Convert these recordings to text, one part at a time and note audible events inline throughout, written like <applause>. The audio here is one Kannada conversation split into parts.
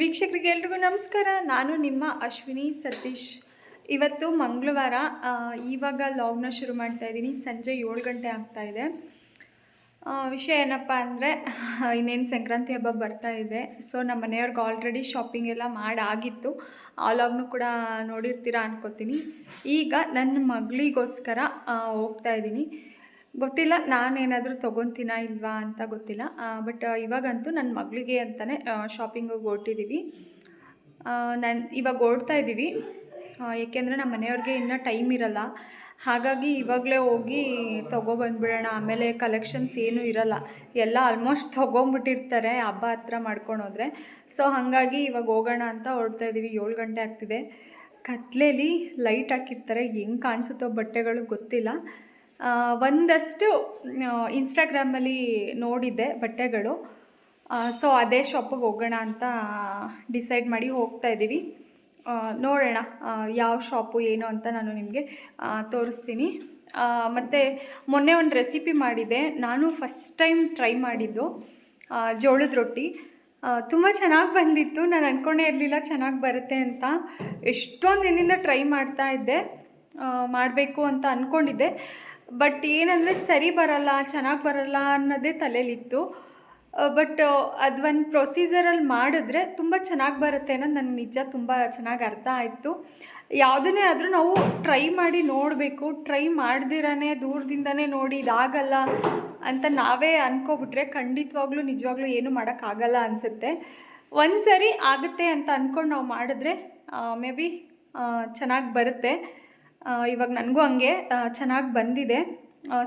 ವೀಕ್ಷಕರಿಗೆ ಎಲ್ರಿಗೂ ನಮಸ್ಕಾರ. ನಾನು ನಿಮ್ಮ ಅಶ್ವಿನಿ ಸತೀಶ್. ಇವತ್ತು ಮಂಗಳವಾರ ಇವಾಗ ಲಾಗ್ನ ಶುರು ಮಾಡ್ತಾ ಇದ್ದೀನಿ. ಸಂಜೆ ಏಳು ಗಂಟೆ ಆಗ್ತಾ ಇದೆ. ವಿಷಯ ಏನಪ್ಪ ಅಂದರೆ, <laughs> ಇನ್ನೇನು ಸಂಕ್ರಾಂತಿ ಹಬ್ಬ ಬರ್ತಾ ಇದೆ. ಸೊ ನಮ್ಮ ಮನೆಯವ್ರಿಗೆ ಆಲ್ರೆಡಿ ಶಾಪಿಂಗ್ ಎಲ್ಲ ಮಾಡಾಗಿತ್ತು. ಆ ಲಾಗ್ನು ಕೂಡ ನೋಡಿರ್ತೀರಾ ಅನ್ಕೋತೀನಿ. ಈಗ ನನ್ನ ಮಗಳಿಗೋಸ್ಕರ ಹೋಗ್ತಾ ಇದ್ದೀನಿ. ಗೊತ್ತಿಲ್ಲ, ನಾನೇನಾದರೂ ತೊಗೊತೀನ ಇಲ್ವಾ ಅಂತ ಗೊತ್ತಿಲ್ಲ. ಬಟ್ ಇವಾಗಂತೂ ನನ್ನ ಮಗಳಿಗೆ ಅಂತಲೇ ಶಾಪಿಂಗಿಗೆ ಹೊರಟಿದ್ದೀವಿ ನಾನು, ಇವಾಗ ಓಡ್ತಾ ಇದ್ದೀವಿ ಏಕೆಂದರೆ ನಮ್ಮ ಮನೆಯವ್ರಿಗೆ ಇನ್ನೂ ಟೈಮ್ ಇರಲ್ಲ. ಹಾಗಾಗಿ ಇವಾಗಲೇ ಹೋಗಿ ತೊಗೊಬಂದ್ಬಿಡೋಣ ಆಮೇಲೆ ಕಲೆಕ್ಷನ್ಸ್ ಏನೂ ಇರಲ್ಲ. ಎಲ್ಲ ಆಲ್ಮೋಸ್ಟ್ ತೊಗೊಂಬಿಟ್ಟಿರ್ತಾರೆ, ಹಬ್ಬ ಹತ್ರ ಮಾಡ್ಕೊಂಡೋದ್ರೆ ಸೊ ಹಾಗಾಗಿ ಇವಾಗ ಹೋಗೋಣ ಅಂತ ಹೊರಡ್ತಾ ಇದ್ದೀವಿ ಏಳು ಗಂಟೆ ಆಗ್ತಿದೆ. ಕತ್ಲೇಲಿ ಲೈಟ್ ಹಾಕಿರ್ತಾರೆ. ಹೆಂಗೆ ಕಾಣಿಸುತ್ತೋ ಬಟ್ಟೆಗಳು ಗೊತ್ತಿಲ್ಲ. ಒಂದಷ್ಟು ಇನ್ಸ್ಟಾಗ್ರಾಮಲ್ಲಿ ನೋಡಿದ್ದೆ ಬಟ್ಟೆಗಳು. ಸೊ ಅದೇ ಶಾಪಿಗೆ ಹೋಗೋಣ ಅಂತ ಡಿಸೈಡ್ ಮಾಡಿ ಹೋಗ್ತಾ ಇದ್ದೀವಿ. ನೋಡೋಣ ಯಾವ ಶಾಪು ಏನು ಅಂತ ನಾನು ನಿಮಗೆ ತೋರಿಸ್ತೀನಿ. ಮತ್ತು ಮೊನ್ನೆ ಒಂದು ರೆಸಿಪಿ ಮಾಡಿದೆ ನಾನು ಫಸ್ಟ್ ಟೈಮ್ ಟ್ರೈ ಮಾಡಿದ್ದು ಜೋಳದ ರೊಟ್ಟಿ. ತುಂಬ ಚೆನ್ನಾಗಿ ಬಂದಿತ್ತು. ನಾನು ಅಂದ್ಕೊಂಡೇ ಇರಲಿಲ್ಲ ಚೆನ್ನಾಗಿ ಬರುತ್ತೆ ಅಂತ. ಎಷ್ಟೊಂದು ದಿನದಿಂದ ಟ್ರೈ ಮಾಡ್ತಾ ಇದ್ದೆ. ಮಾಡಬೇಕು ಅಂತ ಅಂದ್ಕೊಂಡಿದ್ದೆ ಬಟ್ ಏನಂದರೆ ಸರಿ ಬರಲ್ಲ, ಚೆನ್ನಾಗಿ ಬರಲ್ಲ ಅನ್ನೋದೇ ತಲೆಯಲ್ಲಿತ್ತು ಬಟ್ ಅದು ಒಂದು ಪ್ರೊಸೀಜರಲ್ಲಿ ಮಾಡಿದ್ರೆ ತುಂಬ ಚೆನ್ನಾಗಿ ಬರುತ್ತೆ ಅನ್ನೋದು ನನಗೆ ನಿಜ ತುಂಬ ಚೆನ್ನಾಗಿ ಅರ್ಥ ಆಯಿತು. ಯಾವುದನ್ನೇ ಆದರೂ ನಾವು ಟ್ರೈ ಮಾಡಿ ನೋಡಬೇಕು ಟ್ರೈ ಮಾಡ್ದಿರನೇ, ದೂರದಿಂದನೇ ನೋಡಿ ಇದಾಗಲ್ಲ ಅಂತ ನಾವೇ ಅಂದ್ಕೋಬಿಟ್ರೆ ಖಂಡಿತವಾಗ್ಲೂ, ನಿಜವಾಗ್ಲೂ ಏನು ಮಾಡೋಕ್ಕಾಗಲ್ಲ ಅನಿಸುತ್ತೆ. ಒಂದು ಸರಿ ಆಗುತ್ತೆ ಅಂತ ಅಂದ್ಕೊಂಡು ನಾವು ಮಾಡಿದ್ರೆ ಮೇ ಬಿ ಚೆನ್ನಾಗಿ ಬರುತ್ತೆ. ಇವಾಗ ನನಗೂ ಹಂಗೆ ಚೆನ್ನಾಗಿ ಬಂದಿದೆ.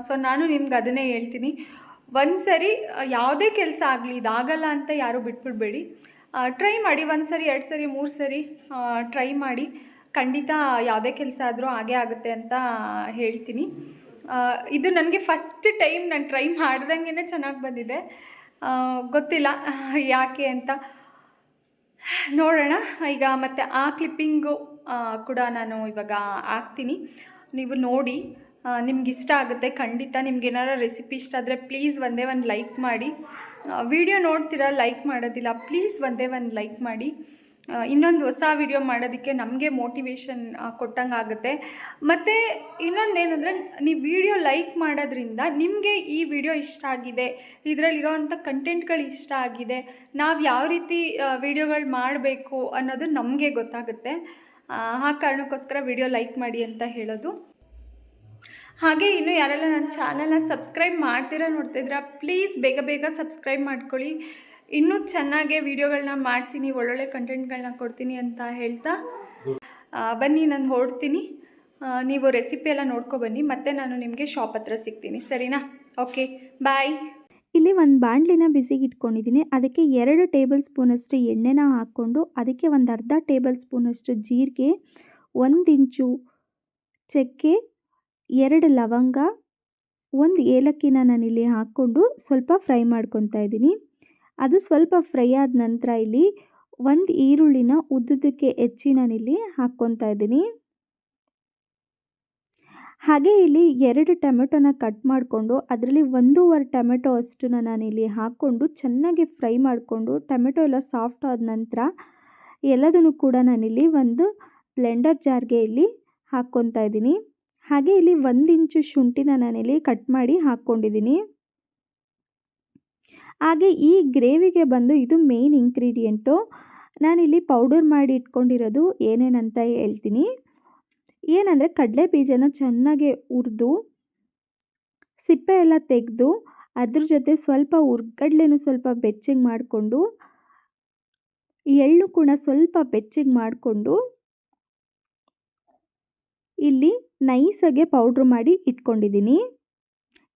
ಸೊ ನಾನು ನಿಮ್ಗೆ ಅದನ್ನೇ ಹೇಳ್ತೀನಿ. ಒಂದು ಸರಿ ಯಾವುದೇ ಕೆಲಸ ಆಗಲಿ, ಇದಾಗಲ್ಲ ಅಂತ ಯಾರೂ ಬಿಟ್ಬಿಡ್ಬೇಡಿ. ಟ್ರೈ ಮಾಡಿ ಒಂದು ಸರಿ ಎರಡು ಸರಿ ಮೂರು ಸರಿ ಟ್ರೈ ಮಾಡಿ. ಖಂಡಿತ ಯಾವುದೇ ಕೆಲಸ ಆದರೂ ಹಾಗೇ ಆಗುತ್ತೆ ಅಂತ ಹೇಳ್ತೀನಿ. ಇದು ನನಗೆ ಫಸ್ಟ್ ಟೈಮ್ ನಾನು ಟ್ರೈ ಮಾಡ್ದಂಗೆ ಚೆನ್ನಾಗಿ ಬಂದಿದೆ. ಗೊತ್ತಿಲ್ಲ, ಯಾಕೆ ಅಂತ. ನೋಡೋಣ, ಈಗ ಮತ್ತು ಆ ಕ್ಲಿಪ್ಪಿಂಗು ಕೂಡ ನಾನು ಇವಾಗ ಹಾಕ್ತೀನಿ. ನೀವು ನೋಡಿ ನಿಮ್ಗೆ ಇಷ್ಟ ಆಗುತ್ತೆ ಖಂಡಿತ. ನಿಮ್ಗೆ ಏನಾರು ರೆಸಿಪಿ ಇಷ್ಟ ಆದರೆ ಪ್ಲೀಸ್ ಒಂದೇ ಒಂದು ಲೈಕ್ ಮಾಡಿ. ವಿಡಿಯೋ ನೋಡ್ತೀರಾ ಲೈಕ್ ಮಾಡೋದಿಲ್ಲ ಪ್ಲೀಸ್ ಒಂದೇ ಒಂದು ಲೈಕ್ ಮಾಡಿ. ಇನ್ನೊಂದು ಹೊಸ ವಿಡಿಯೋ ಮಾಡೋದಕ್ಕೆ ನಮಗೆ ಮೋಟಿವೇಶನ್ ಕೊಟ್ಟಂಗೆ ಆಗುತ್ತೆ. ಮತ್ತು ಇನ್ನೊಂದೇನೆಂದರೆ, ನೀವು ವಿಡಿಯೋ ಲೈಕ್ ಮಾಡೋದ್ರಿಂದ ನಿಮಗೆ ಈ ವಿಡಿಯೋ ಇಷ್ಟ ಆಗಿದೆ. ಇದರಲ್ಲಿರೋವಂಥ ಕಂಟೆಂಟ್ಗಳು ಇಷ್ಟ ಆಗಿದೆ. ನಾವು ಯಾವ ರೀತಿ ವಿಡಿಯೋಗಳು ಮಾಡಬೇಕು ಅನ್ನೋದು ನಮಗೆ ಗೊತ್ತಾಗುತ್ತೆ. ಆ ಕಾರಣಕ್ಕೋಸ್ಕರ ವಿಡಿಯೋ ಲೈಕ್ ಮಾಡಿ ಅಂತ ಹೇಳೋದು. ಹಾಗೆ ಇನ್ನು ಯಾರೆಲ್ಲ ನನ್ನ ಚಾನಲ್ನ ಸಬ್ಸ್ಕ್ರೈಬ್ ಮಾಡ್ತೀರಾ ನೋಡ್ತಿದ್ದೀರಾ, ಪ್ಲೀಸ್ ಬೇಗ ಬೇಗ ಸಬ್ಸ್ಕ್ರೈಬ್ ಮಾಡ್ಕೊಳ್ಳಿ. ಇನ್ನೂ ಚೆನ್ನಾಗೆ ವಿಡಿಯೋಗಳನ್ನ ಮಾಡ್ತೀನಿ, ಒಳ್ಳೊಳ್ಳೆ ಕಂಟೆಂಟ್ಗಳನ್ನ ಕೊಡ್ತೀನಿ ಅಂತ ಹೇಳ್ತಾ ಬನ್ನಿ ನಾನು ಹೊರಡ್ತೀನಿ. ನೀವು ರೆಸಿಪಿ ಎಲ್ಲ ನೋಡ್ಕೊಬನ್ನಿ ಮತ್ತೆ ನಾನು ನಿಮಗೆ ಶಾಪ್ ಹತ್ರ ಸಿಗ್ತೀನಿ, ಸರಿನಾ? ಓಕೆ ಬಾಯ್ ಇಲ್ಲಿ ಒಂದು ಬಾಣಲಿನ ಬಿಸಿಗೆ ಇಟ್ಕೊಂಡಿದ್ದೀನಿ ಅದಕ್ಕೆ ಎರಡು ಟೇಬಲ್ ಸ್ಪೂನಷ್ಟು ಎಣ್ಣೆನ ಹಾಕ್ಕೊಂಡು ಅದಕ್ಕೆ ಒಂದು ಅರ್ಧ ಟೇಬಲ್ ಸ್ಪೂನಷ್ಟು ಜೀರಿಗೆ, ಒಂದು ಇಂಚು ಚಕ್ಕೆ, ಎರಡು ಲವಂಗ, ಒಂದು ಏಲಕ್ಕಿನ ನಾನಿಲ್ಲಿ ಹಾಕ್ಕೊಂಡು ಸ್ವಲ್ಪ ಫ್ರೈ ಮಾಡ್ಕೊತಾ ಇದ್ದೀನಿ ಅದು ಸ್ವಲ್ಪ ಫ್ರೈ ಆದ ನಂತರ ಇಲ್ಲಿ ಒಂದು ಈರುಳ್ಳಿನ ಉದ್ದುದಕ್ಕೆ ಹೆಚ್ಚಿ ನಾನಿಲ್ಲಿ ಹಾಕ್ಕೊತಾ ಇದ್ದೀನಿ ಹಾಗೆ ಇಲ್ಲಿ ಎರಡು ಟೊಮೆಟೊನ ಕಟ್ ಮಾಡಿಕೊಂಡು ಅದರಲ್ಲಿ ಒಂದೂವರೆ ಟೊಮೆಟೊ ಅಷ್ಟನ್ನು ನಾನಿಲ್ಲಿ ಹಾಕ್ಕೊಂಡು ಚೆನ್ನಾಗಿ ಫ್ರೈ ಮಾಡಿಕೊಂಡು ಟೊಮೆಟೊ ಎಲ್ಲ ಸಾಫ್ಟ್ ಆದ ನಂತರ ಎಲ್ಲದನ್ನು ಕೂಡ ನಾನಿಲ್ಲಿ ಒಂದು ಬ್ಲೆಂಡರ್ ಜಾರ್ಗೆ ಇಲ್ಲಿ ಹಾಕ್ಕೊತಾ ಇದ್ದೀನಿ. ಹಾಗೆ ಇಲ್ಲಿ ಒಂದು ಇಂಚು ಶುಂಠಿನ ನಾನಿಲ್ಲಿ ಕಟ್ ಮಾಡಿ ಹಾಕ್ಕೊಂಡಿದ್ದೀನಿ. ಹಾಗೆ ಈ ಗ್ರೇವಿಗೆ ಬಂದು ಇದು ಮೇಯ್ನ್ ಇಂಗ್ರೀಡಿಯೆಂಟು. ನಾನಿಲ್ಲಿ ಪೌಡರ್ ಮಾಡಿ ಇಟ್ಕೊಂಡಿರೋದು ಏನೇನಂತ ಹೇಳ್ತೀನಿ. ಏನಂದರೆ ಕಡಲೆ ಬೀಜನ ಚೆನ್ನಾಗಿ ಹುರಿದು, ಸಿಪ್ಪೆ ಎಲ್ಲ ತೆಗೆದು, ಅದ್ರ ಜೊತೆ ಸ್ವಲ್ಪ ಹುರ್ಗಡ್ಲೆನೂ ಸ್ವಲ್ಪ ಬೆಚ್ಚಗೆ ಮಾಡಿಕೊಂಡು ಎಳ್ಳು ಕೂಡ ಸ್ವಲ್ಪ ಬೆಚ್ಚಗೆ ಮಾಡಿಕೊಂಡು, ಇಲ್ಲಿ ನೈಸಾಗೆ ಪೌಡ್ರ್ ಮಾಡಿ ಇಟ್ಕೊಂಡಿದ್ದೀನಿ.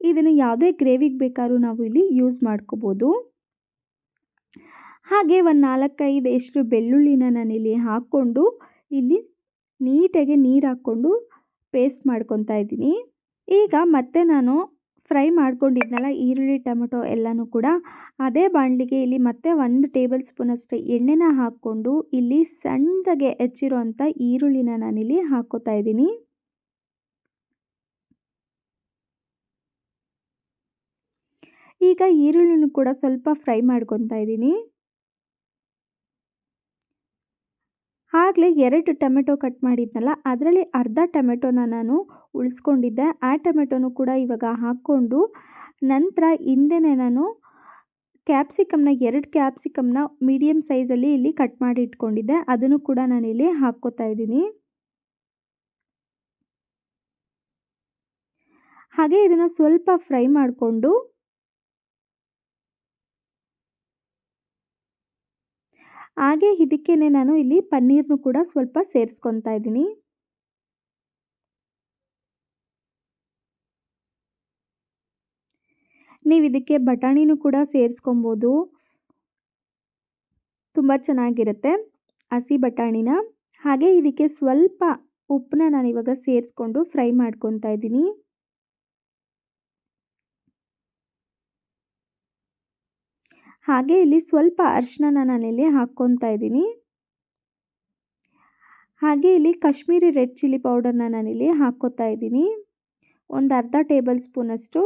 ಇದನ್ನು ಯಾವುದೇ ಗ್ರೇವಿಗೆ ಬೇಕಾದ್ರೂ ನಾವು ಇಲ್ಲಿ ಯೂಸ್ ಮಾಡ್ಕೋಬೋದು. ಹಾಗೆ ಒಂದು ನಾಲ್ಕೈದು ಎಷ್ಟು ಬೆಳ್ಳುಳ್ಳಿನ ನಾನಿಲ್ಲಿ ಹಾಕ್ಕೊಂಡು, ಇಲ್ಲಿ ನೀಟಾಗಿ ನೀರು ಹಾಕ್ಕೊಂಡು ಪೇಸ್ಟ್ ಮಾಡ್ಕೊತಾ ಇದ್ದೀನಿ. ಈಗ ಮತ್ತೆ ನಾನು ಫ್ರೈ ಮಾಡ್ಕೊಂಡಿದ್ನಲ್ಲ ಈರುಳ್ಳಿ, ಟೊಮೆಟೊ ಎಲ್ಲನೂ ಕೂಡ ಅದೇ ಬಾಣಲಿಗೆ ಇಲ್ಲಿ ಮತ್ತೆ ಒಂದು ಟೇಬಲ್ ಸ್ಪೂನಷ್ಟು ಎಣ್ಣೆನ ಹಾಕ್ಕೊಂಡು ಇಲ್ಲಿ ಸಣ್ಣದಾಗೆ ಹೆಚ್ಚಿರೋಂಥ ಈರುಳ್ಳಿನ ನಾನಿಲ್ಲಿ ಹಾಕ್ಕೋತಾ ಇದ್ದೀನಿ. ಈಗ ಈರುಳ್ಳಿನೂ ಕೂಡ ಸ್ವಲ್ಪ ಫ್ರೈ ಮಾಡ್ಕೊತಾ ಇದ್ದೀನಿ. ಆಗಲೇ ಎರಡು ಟೊಮೆಟೊ ಕಟ್ ಮಾಡಿದ್ನಲ್ಲ, ಅದರಲ್ಲಿ ಅರ್ಧ ಟೊಮೆಟೊನ ನಾನು ಉಳಿಸ್ಕೊಂಡಿದ್ದೆ. ಆ ಟೊಮೆಟೊನೂ ಕೂಡ ಇವಾಗ ಹಾಕ್ಕೊಂಡು ನಂತರ ಹಿಂದೆನೇ ನಾನು ಕ್ಯಾಪ್ಸಿಕಮ್ನ, ಎರಡು ಕ್ಯಾಪ್ಸಿಕಮ್ನ ಮೀಡಿಯಮ್ ಸೈಜಲ್ಲಿ ಇಲ್ಲಿ ಕಟ್ ಮಾಡಿ ಇಟ್ಕೊಂಡಿದ್ದೆ. ಅದನ್ನು ಕೂಡ ನಾನಿಲ್ಲಿ ಹಾಕ್ಕೋತಾ ಇದ್ದೀನಿ. ಹಾಗೆ ಇದನ್ನು ಸ್ವಲ್ಪ ಫ್ರೈ ಮಾಡಿಕೊಂಡು ಹಾಗೆ ಇದಕ್ಕೇನೆ ನಾನು ಇಲ್ಲಿ ಪನ್ನೀರ್ನು ಕೂಡ ಸ್ವಲ್ಪ ಸೇರಿಸ್ಕೊತಾ ಇದ್ದೀನಿ. ನೀವು ಇದಕ್ಕೆ ಬಟಾಣಿನೂ ಕೂಡ ಸೇರಿಸ್ಕೊಬೋದು. ತುಂಬ ಚೆನ್ನಾಗಿರುತ್ತೆ ಹಸಿ ಬಟಾಣಿನ. ಹಾಗೆ ಇದಕ್ಕೆ ಸ್ವಲ್ಪ ಉಪ್ಪನ್ನ ನಾನು ಇವಾಗ ಸೇರಿಸ್ಕೊಂಡು ಫ್ರೈ ಮಾಡ್ಕೊತಾ ಇದ್ದೀನಿ. ಹಾಗೆ ಇಲ್ಲಿ ಸ್ವಲ್ಪ ಅರಿಶಿನ ನಾನಿಲ್ಲಿ ಹಾಕ್ಕೊತಾ ಇದ್ದೀನಿ. ಹಾಗೆ ಇಲ್ಲಿ ಕಾಶ್ಮೀರಿ ರೆಡ್ ಚಿಲ್ಲಿ ಪೌಡರ್ನ ನಾನಿಲ್ಲಿ ಹಾಕ್ಕೋತಾ ಇದ್ದೀನಿ. ಒಂದು ಅರ್ಧ ಟೇಬಲ್ ಸ್ಪೂನಷ್ಟು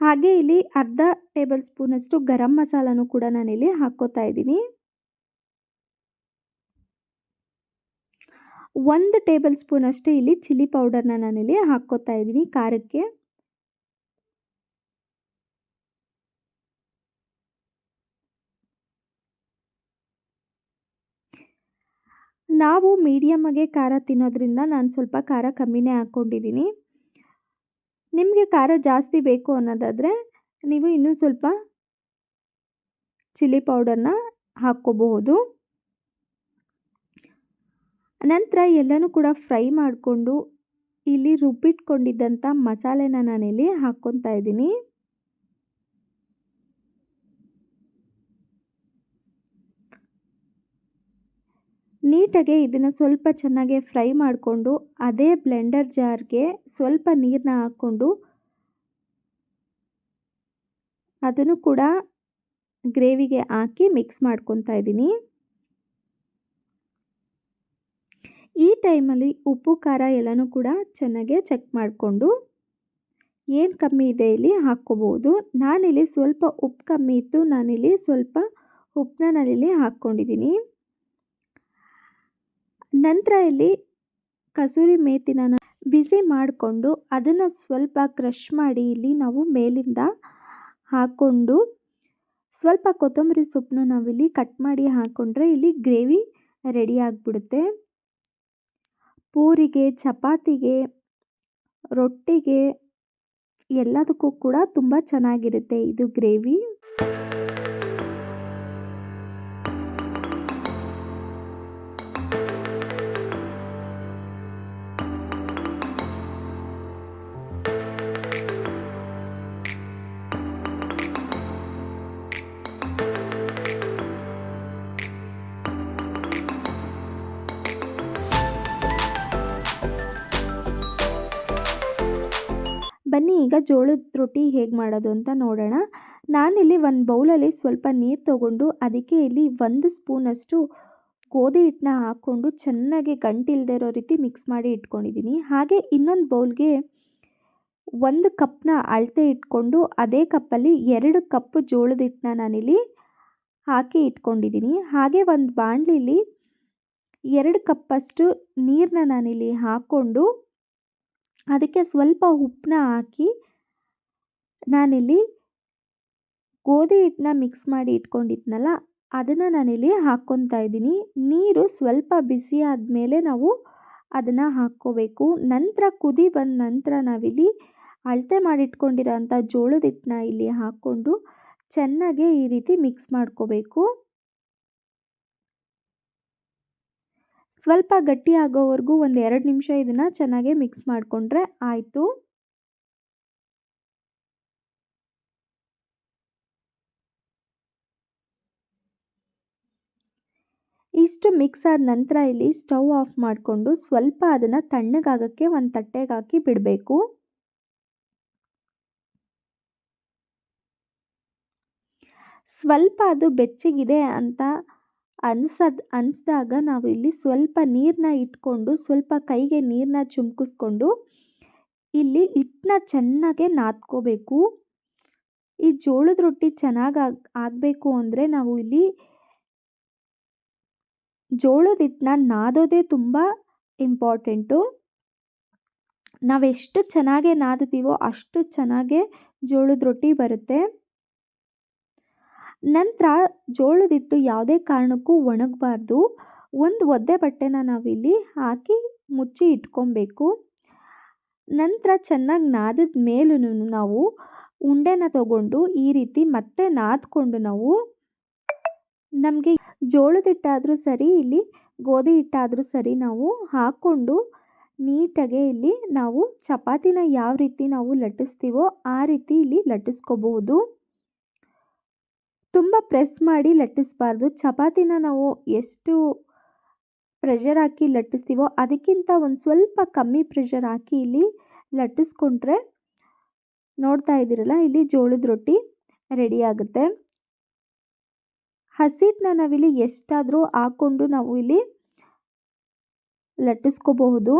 ಹಾಗೆ ಇಲ್ಲಿ ಅರ್ಧ ಟೇಬಲ್ ಸ್ಪೂನಷ್ಟು ಗರಂ ಮಸಾಲನೂ ಕೂಡ ನಾನಿಲ್ಲಿ ಹಾಕ್ಕೋತಾ ಇದ್ದೀನಿ. ಒಂದು ಟೇಬಲ್ ಸ್ಪೂನಷ್ಟು ಇಲ್ಲಿ ಚಿಲ್ಲಿ ಪೌಡರ್ನ ನಾನಿಲ್ಲಿ ಹಾಕ್ಕೋತಾ ಇದ್ದೀನಿ ಖಾರಕ್ಕೆ. ನಾವು ಮೀಡಿಯಮ್ಮಾಗೆ ಖಾರ ತಿನ್ನೋದ್ರಿಂದ ನಾನು ಸ್ವಲ್ಪ ಖಾರ ಕಮ್ಮಿನೇ ಹಾಕ್ಕೊಂಡಿದ್ದೀನಿ. ನಿಮಗೆ ಖಾರ ಜಾಸ್ತಿ ಬೇಕು ಅನ್ನೋದಾದರೆ ನೀವು ಇನ್ನೂ ಸ್ವಲ್ಪ ಚಿಲ್ಲಿ ಪೌಡರ್ನ ಹಾಕ್ಕೋಬಹುದು. ನಂತರ ಎಲ್ಲನೂ ಕೂಡ ಫ್ರೈ ಮಾಡಿಕೊಂಡು ಇಲ್ಲಿ ರುಬ್ಬಿಟ್ಕೊಂಡಿದ್ದಂಥ ಮಸಾಲೆನ ನಾನಿಲ್ಲಿ ಹಾಕ್ಕೊತಾ ಇದ್ದೀನಿ. ನೀಟಾಗೆ ಇದನ್ನು ಸ್ವಲ್ಪ ಚೆನ್ನಾಗೆ ಫ್ರೈ ಮಾಡಿಕೊಂಡು ಅದೇ ಬ್ಲೆಂಡರ್ ಜಾರ್ಗೆ ಸ್ವಲ್ಪ ನೀರನ್ನ ಹಾಕ್ಕೊಂಡು ಅದನ್ನು ಕೂಡ ಗ್ರೇವಿಗೆ ಹಾಕಿ ಮಿಕ್ಸ್ ಮಾಡ್ಕೊತಾ ಇದ್ದೀನಿ. ಈ ಟೈಮಲ್ಲಿ ಉಪ್ಪು, ಖಾರ ಎಲ್ಲನೂ ಕೂಡ ಚೆನ್ನಾಗೆ ಚೆಕ್ ಮಾಡಿಕೊಂಡು ಏನು ಕಮ್ಮಿ ಇದೆ ಇಲ್ಲಿ ಹಾಕ್ಕೋಬೋದು. ನಾನಿಲ್ಲಿ ಸ್ವಲ್ಪ ಉಪ್ಪು ಕಮ್ಮಿ ಇತ್ತು, ನಾನಿಲ್ಲಿ ಸ್ವಲ್ಪ ಉಪ್ಪನ್ನ ನಾನಿಲ್ಲಿ ಹಾಕ್ಕೊಂಡಿದ್ದೀನಿ. ನಂತರ ಇಲ್ಲಿ ಕಸೂರಿ ಮೇಥಿನ ಬಿಸಿ ಮಾಡಿಕೊಂಡು ಅದನ್ನು ಸ್ವಲ್ಪ ಕ್ರಷ್ ಮಾಡಿ ಇಲ್ಲಿ ನಾವು ಮೇಲಿಂದ ಹಾಕ್ಕೊಂಡು ಸ್ವಲ್ಪ ಕೊತ್ತಂಬರಿ ಸೊಪ್ಪನ್ನು ನಾವಿಲ್ಲಿ ಕಟ್ ಮಾಡಿ ಹಾಕ್ಕೊಂಡ್ರೆ ಇಲ್ಲಿ ಗ್ರೇವಿ ರೆಡಿ ಆಗಿಬಿಡುತ್ತೆ. ಪೂರಿಗೆ, ಚಪಾತಿಗೆ, ರೊಟ್ಟಿಗೆ ಎಲ್ಲದಕ್ಕೂ ಕೂಡ ತುಂಬ ಚೆನ್ನಾಗಿರುತ್ತೆ ಇದು ಗ್ರೇವಿ ಈಗ ಜೋಳದ ರೊಟ್ಟಿ ಹೇಗೆ ಮಾಡೋದು ಅಂತ ನೋಡೋಣ. ನಾನಿಲ್ಲಿ ಒಂದು ಬೌಲಲ್ಲಿ ಸ್ವಲ್ಪ ನೀರು ತಗೊಂಡು ಅದಕ್ಕೆ ಇಲ್ಲಿ ಒಂದು ಸ್ಪೂನಷ್ಟು ಗೋಧಿ ಹಿಟ್ಟನ್ನ ಹಾಕ್ಕೊಂಡು ಚೆನ್ನಾಗಿ ಗಂಟಿಲ್ದೇ ಇರೋ ರೀತಿ ಮಿಕ್ಸ್ ಮಾಡಿ ಇಟ್ಕೊಂಡಿದ್ದೀನಿ. ಹಾಗೆ ಇನ್ನೊಂದು ಬೌಲ್ಗೆ ಒಂದು ಕಪ್ನ ಅಳತೆ ಇಟ್ಕೊಂಡು ಅದೇ ಕಪ್ಪಲ್ಲಿ ಎರಡು ಕಪ್ ಜೋಳದ ಹಿಟ್ಟನ್ನ ನಾನಿಲ್ಲಿ ಹಾಕಿ ಇಟ್ಕೊಂಡಿದ್ದೀನಿ. ಹಾಗೆ ಒಂದು ಬಾಣಲಿಲಿ ಎರಡು ಕಪ್ಪಷ್ಟು ನೀರನ್ನ ನಾನಿಲ್ಲಿ ಹಾಕ್ಕೊಂಡು ಅದಕ್ಕೆ ಸ್ವಲ್ಪ ಉಪ್ಪನ್ನ ಹಾಕಿ ನಾನಿಲ್ಲಿ ಗೋಧಿ ಹಿಟ್ಟನ್ನ ಮಿಕ್ಸ್ ಮಾಡಿ ಇಟ್ಕೊಂಡಿದ್ನಲ್ಲ, ಅದನ್ನು ನಾನಿಲ್ಲಿ ಹಾಕ್ಕೊತಾ ಇದ್ದೀನಿ. ನೀರು ಸ್ವಲ್ಪ ಬಿಸಿ ಆದಮೇಲೆ ನಾವು ಅದನ್ನು ಹಾಕ್ಕೋಬೇಕು. ನಂತರ ಕುದಿ ಬಂದ ನಂತರ ನಾವಿಲ್ಲಿ ಅಳತೆ ಮಾಡಿಟ್ಕೊಂಡಿರೋ ಅಂಥ ಜೋಳದ ಹಿಟ್ಟನ್ನ ಇಲ್ಲಿ ಹಾಕ್ಕೊಂಡು ಚೆನ್ನಾಗೆ ಈ ರೀತಿ ಮಿಕ್ಸ್ ಮಾಡ್ಕೋಬೇಕು. ಸ್ವಲ್ಪ ಗಟ್ಟಿ ಆಗೋವರೆಗೂ ಒಂದು ಎರಡು ನಿಮಿಷ ಇದನ್ನು ಚೆನ್ನಾಗಿ ಮಿಕ್ಸ್ ಮಾಡಿಕೊಂಡ್ರೆ ಆಯಿತು. ಇಷ್ಟು ಮಿಕ್ಸ್ ಆದ ನಂತರ ಇಲ್ಲಿ ಸ್ಟವ್ ಆಫ್ ಮಾಡಿಕೊಂಡು ಸ್ವಲ್ಪ ಅದನ್ನು ತಣ್ಣಗಾಗೋಕ್ಕೆ ಒಂದು ತಟ್ಟೆಗೆ ಹಾಕಿ ಬಿಡಬೇಕು. ಸ್ವಲ್ಪ ಅದು ಬೆಚ್ಚಗಿದೆ ಅಂತ ಅನ್ಸದ್, ಅನ್ಸ್ದಾಗ ನಾವು ಇಲ್ಲಿ ಸ್ವಲ್ಪ ನೀರನ್ನ ಇಟ್ಕೊಂಡು, ಸ್ವಲ್ಪ ಕೈಗೆ ನೀರನ್ನ ಚುಮ್ಕಿಸ್ಕೊಂಡು ಇಲ್ಲಿ ಹಿಟ್ಟನ್ನ ಚೆನ್ನಾಗೆ ನಾದ್ಕೋಬೇಕು. ಈ ಜೋಳದ ರೊಟ್ಟಿ ಚೆನ್ನಾಗಿ ಆಗ, ಆಗಬೇಕು ಅಂದರೆ ನಾವು ಇಲ್ಲಿ ಜೋಳದ ಹಿಟ್ಟನ್ನ ನಾದೋದೇ ತುಂಬ ಇಂಪಾರ್ಟೆಂಟು. ನಾವೆಷ್ಟು ಚೆನ್ನಾಗೆ ನಾದ್ತೀವೋ ಅಷ್ಟು ಚೆನ್ನಾಗೆ ಜೋಳದ ರೊಟ್ಟಿ ಬರುತ್ತೆ. ನಂತರ ಜೋಳದ ಹಿಟ್ಟು ಯಾವುದೇ ಕಾರಣಕ್ಕೂ ಒಣಗಬಾರ್ದು. ಒಂದು ಒದ್ದೆ ಬಟ್ಟೆನ ನಾವಿಲ್ಲಿ ಹಾಕಿ ಮುಚ್ಚಿ ಇಟ್ಕೊಬೇಕು. ನಂತರ ಚೆನ್ನಾಗಿ ನಾದಿದ ಮೇಲೂ ನಾವು ಉಂಡೆನ ತಗೊಂಡು ಈ ರೀತಿ ಮತ್ತೆ ನಾದ್ಕೊಂಡು ನಾವು ನಮಗೆ ಜೋಳದ ಹಿಟ್ಟಾದರೂ ಸರಿ, ಇಲ್ಲಿ ಗೋಧಿ ಹಿಟ್ಟಾದರೂ ಸರಿ ನಾವು ಹಾಕ್ಕೊಂಡು ನೀಟಾಗೆ ಇಲ್ಲಿ ನಾವು ಚಪಾತಿನ ಯಾವ ರೀತಿ ನಾವು ಲಟ್ಟಿಸ್ತೀವೋ ಆ ರೀತಿ ಇಲ್ಲಿ ಲಟ್ಟಿಸ್ಕೋಬಹುದು. ತುಂಬ ಪ್ರೆಸ್ ಮಾಡಿ ಲಟ್ಟಿಸಬಾರ್ದು. ಚಪಾತಿನ ನಾವು ಎಷ್ಟು ಪ್ರೆಷರ್ ಹಾಕಿ ಲಟ್ಟಿಸ್ತೀವೋ ಅದಕ್ಕಿಂತ ಒಂದು ಸ್ವಲ್ಪ ಕಮ್ಮಿ ಪ್ರೆಷರ್ ಹಾಕಿ ಇಲ್ಲಿ ಲಟ್ಟಿಸ್ಕೊಂಡ್ರೆ ನೋಡ್ತಾ ಇದ್ದೀರಲ್ಲ, ಇಲ್ಲಿ ಜೋಳದ ರೊಟ್ಟಿ ರೆಡಿ ಆಗುತ್ತೆ. ಹಸಿಟ್ಟನ್ನ ನಾವಿಲ್ಲಿ ಎಷ್ಟಾದರೂ ಹಾಕ್ಕೊಂಡು ನಾವು ಇಲ್ಲಿ ಲಟ್ಟಿಸ್ಕೋಬಹುದು.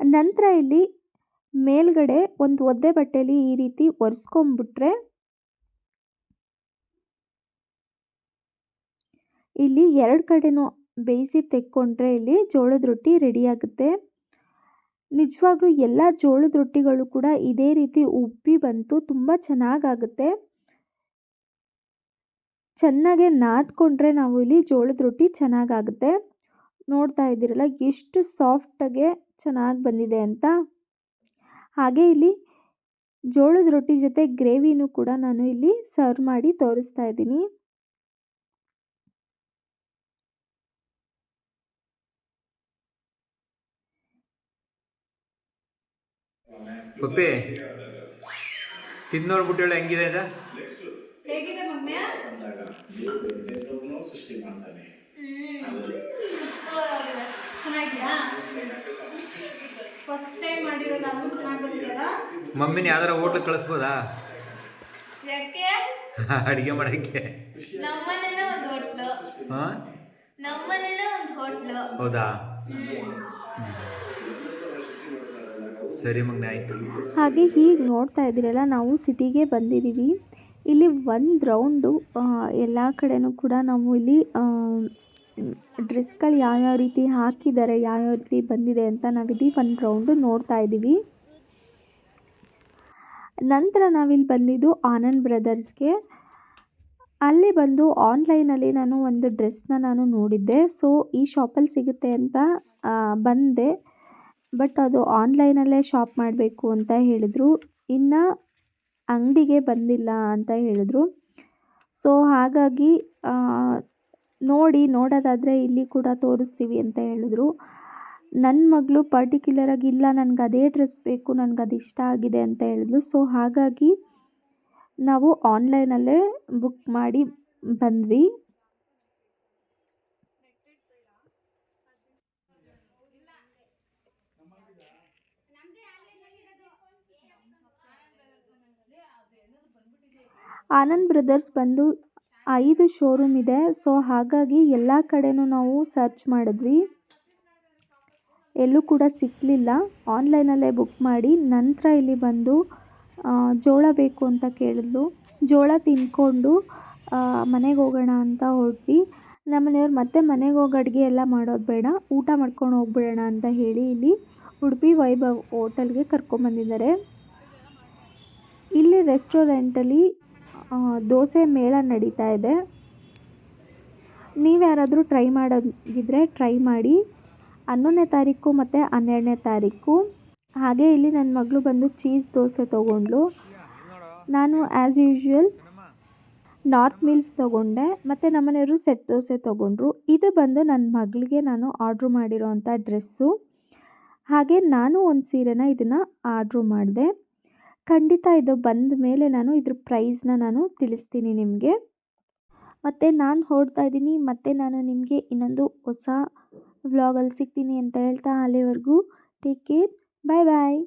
ನಂತರ ಇಲ್ಲಿ ಮೇಲ್ಗಡೆ ಒಂದು ಒದ್ದೆ ಬಟ್ಟೆಯಲ್ಲಿ ಈ ರೀತಿ ಒರೆಸ್ಕೊಂಬಿಟ್ರೆ ಇಲ್ಲಿ ಎರಡು ಕಡೆನೂ ಬೇಯಿಸಿ ತೆಕ್ಕೊಂಡ್ರೆ ಇಲ್ಲಿ ಜೋಳದ ರೊಟ್ಟಿ ರೆಡಿಯಾಗುತ್ತೆ ನಿಜವಾಗ್ಲೂ ಎಲ್ಲ ಜೋಳದ ರೊಟ್ಟಿಗಳು ಕೂಡ ಇದೇ ರೀತಿ ಉಬ್ಬಿ ಬಂತು, ತುಂಬ ಚೆನ್ನಾಗಾಗುತ್ತೆ. ಚೆನ್ನಾಗೆ ನಾದ್ಕೊಂಡ್ರೆ ನಾವು ಇಲ್ಲಿ ಜೋಳದ ರೊಟ್ಟಿ ಚೆನ್ನಾಗಾಗುತ್ತೆ. ನೋಡ್ತಾ ಇದ್ದೀರಲ್ಲ, ಎಷ್ಟು ಸಾಫ್ಟಾಗೆ ಚೆನ್ನಾಗಿ ಬಂದಿದೆ ಅಂತ. ಹಾಗೆ ಇಲ್ಲಿ ಜೋಳದ ರೊಟ್ಟಿ ಜೊತೆ ಗ್ರೇವಿನೂ ಕೂಡ ನಾನು ಇಲ್ಲಿ ಸರ್ವ್ ಮಾಡಿ ತೋರಿಸ್ತಾ ಇದ್ದೀನಿ. ಪಪ್ಪಿ ತಿಂದು ನೋಡ್ಬಿಟ್ಟು ಹೇಳು ಹೆಂಗಿದೆ ಇದು? ಹೇಗಿದೆ ಮಮ್ಮಿ? ಸೃಷ್ಟಿ ಮಾಡ್ತಾನೆ ಫಸ್ಟ್ ಟೈಮ್ ಚೆನ್ನಾಗಿ ಮಮ್ಮಿನ ಯಾವ್ದಾರ ಹೋಟ್ಲ್ ಕಳಿಸ್ಬೋದಾ? ಯಾಕೆ? ಅಡುಗೆ ಮಾಡೋಕ್ಕೆ. ನಮ್ಮನೇನೆ ಒಂದು ಹೋಟ್ಲು. ಹಾಂ? ನಮ್ಮನೇನೆ ಒಂದು ಹೋಟ್ಲು. ಹೌದಾ? ಹಾಗೆ ಹೀಗೆ ನೋಡ್ತಾ ಇದ್ದೀರಲ್ಲ, ನಾವು ಸಿಟಿಗೆ ಬಂದಿದ್ದೀವಿ. ಇಲ್ಲಿ ಒಂದು ರೌಂಡು ಎಲ್ಲ ಕಡೆನೂ ಕೂಡ ನಾವು ಇಲ್ಲಿ ಡ್ರೆಸ್ಗಳು ಯಾವ್ಯಾವ ರೀತಿ ಹಾಕಿದ್ದಾರೆ, ಯಾವ್ಯಾವ ರೀತಿ ಬಂದಿದೆ ಅಂತ ನಾವಿಲ್ಲಿ ಒಂದು ರೌಂಡು ನೋಡ್ತಾ ಇದ್ದೀವಿ. ನಂತರ ನಾವಿಲ್ಲಿ ಬಂದಿದ್ದು ಆನಂದ್ ಬ್ರದರ್ಸ್ಗೆ. ಅಲ್ಲಿ ಬಂದು ಆನ್ಲೈನಲ್ಲಿ ನಾನು ಒಂದು ಡ್ರೆಸ್ನ ನಾನು ನೋಡಿದ್ದೆ. ಸೊ, ಈ ಶಾಪಲ್ಲಿ ಸಿಗುತ್ತೆ ಅಂತ ಬಂದೆ. ಬಟ್ ಅದು ಆನ್ಲೈನಲ್ಲೇ ಶಾಪ್ ಮಾಡಬೇಕು ಅಂತ ಹೇಳಿದರು. ಇನ್ನು ಅಂಗಡಿಗೆ ಬಂದಿಲ್ಲ ಅಂತ ಹೇಳಿದ್ರು. ಸೊ ಹಾಗಾಗಿ ನೋಡಿ, ನೋಡೋದಾದರೆ ಇಲ್ಲಿ ಕೂಡ ತೋರಿಸ್ತೀವಿ ಅಂತ ಹೇಳಿದ್ರು. ನನ್ನ ಮಗಳು ಪರ್ಟಿಕ್ಯುಲರಾಗಿ ಇಲ್ಲ, ನನಗೆ ಅದೇ ಡ್ರೆಸ್ ಬೇಕು, ನನಗೆ ಅದು ಇಷ್ಟ ಆಗಿದೆ ಅಂತ ಹೇಳಿದ್ಲು ಸೊ ಹಾಗಾಗಿ ನಾವು ಆನ್ಲೈನಲ್ಲೇ ಬುಕ್ ಮಾಡಿ ಬಂದ್ವಿ. ಆನಂದ್ ಬ್ರದರ್ಸ್ ಬಂದು ಐದು ಶೋರೂಮ್ ಇದೆ. ಸೊ ಹಾಗಾಗಿ ಎಲ್ಲ ಕಡೆನೂ ನಾವು ಸರ್ಚ್ ಮಾಡಿದ್ವಿ. ಎಲ್ಲೂ ಕೂಡ ಸಿಕ್ಕಲಿಲ್ಲ ಆನ್ಲೈನಲ್ಲೇ ಬುಕ್ ಮಾಡಿ, ನಂತರ ಇಲ್ಲಿ ಬಂದು ಜೋಳ ಬೇಕು ಅಂತ ಕೇಳಿದ್ಲು. ಜೋಳ ತಿಂದ್ಕೊಂಡು ಮನೆಗೆ ಹೋಗೋಣ ಅಂತ ಹೊರಟ್ವಿ. ನಮ್ಮನೆಯವ್ರು ಮತ್ತೆ ಮನೆಗೆ ಹೋಗಿ ಅಡುಗೆ ಎಲ್ಲ ಮಾಡೋದು ಬೇಡ, ಊಟ ಮಾಡ್ಕೊಂಡು ಹೋಗ್ಬಿಡೋಣ ಅಂತ ಹೇಳಿ ಇಲ್ಲಿ ಉಡುಪಿ ವೈಭವ್ ಹೋಟೆಲ್ಗೆ ಕರ್ಕೊಂಬಂದಿದ್ದಾರೆ. ಇಲ್ಲಿ ರೆಸ್ಟೋರೆಂಟಲ್ಲಿ ದೋಸೆ ಮೇಳ ನಡೀತಾ ಇದೆ. ನೀವು ಯಾರಾದರೂ ಟ್ರೈ ಮಾಡೋದಿದ್ದರೆ ಟ್ರೈ ಮಾಡಿ. ಹನ್ನೊಂದನೇ ತಾರೀಕು ಮತ್ತು ಹನ್ನೆರಡನೇ ತಾರೀಕು. ಹಾಗೆ ಇಲ್ಲಿ ನನ್ನ ಮಗಳು ಬಂದು ಚೀಸ್ ದೋಸೆ ತೊಗೊಂಡ್ಳು. ನಾನು ಆ್ಯಸ್ ಯೂಶ್ವಲ್ ನಾರ್ತ್ ಮಿಲ್ಸ್ ತೊಗೊಂಡೆ, ಮತ್ತು ನಮ್ಮನೆಯವರು ಸೆಟ್ ದೋಸೆ ತೊಗೊಂಡ್ರು. ಇದು ಬಂದು ನನ್ನ ಮಗಳಿಗೆ ನಾನು ಆರ್ಡ್ರ್ ಮಾಡಿರೋವಂಥ ಡ್ರೆಸ್ಸು ಹಾಗೆ ನಾನು ಒಂದು ಸೀರೆನ ಇದನ್ನು ಆರ್ಡ್ರು ಮಾಡಿದೆ. ಖಂಡಿತ ಇದು ಬಂದ ಮೇಲೆ ನಾನು ಇದ್ರ ಪ್ರೈಸ್ನ ನಾನು ತಿಳಿಸ್ತೀನಿ ನಿಮಗೆ. ಮತ್ತು ನಾನು ಹೊರಡ್ತಾ ಇದ್ದೀನಿ, ಮತ್ತು ನಾನು ನಿಮಗೆ ಇನ್ನೊಂದು ಹೊಸ ವ್ಲಾಗಲ್ಲಿ ಸಿಗ್ತೀನಿ ಅಂತ ಹೇಳ್ತಾ ಅಲ್ಲಿವರೆಗೂ ಟೇಕ್ ಕೇರ್ ಬಾಯ್ ಬಾಯ್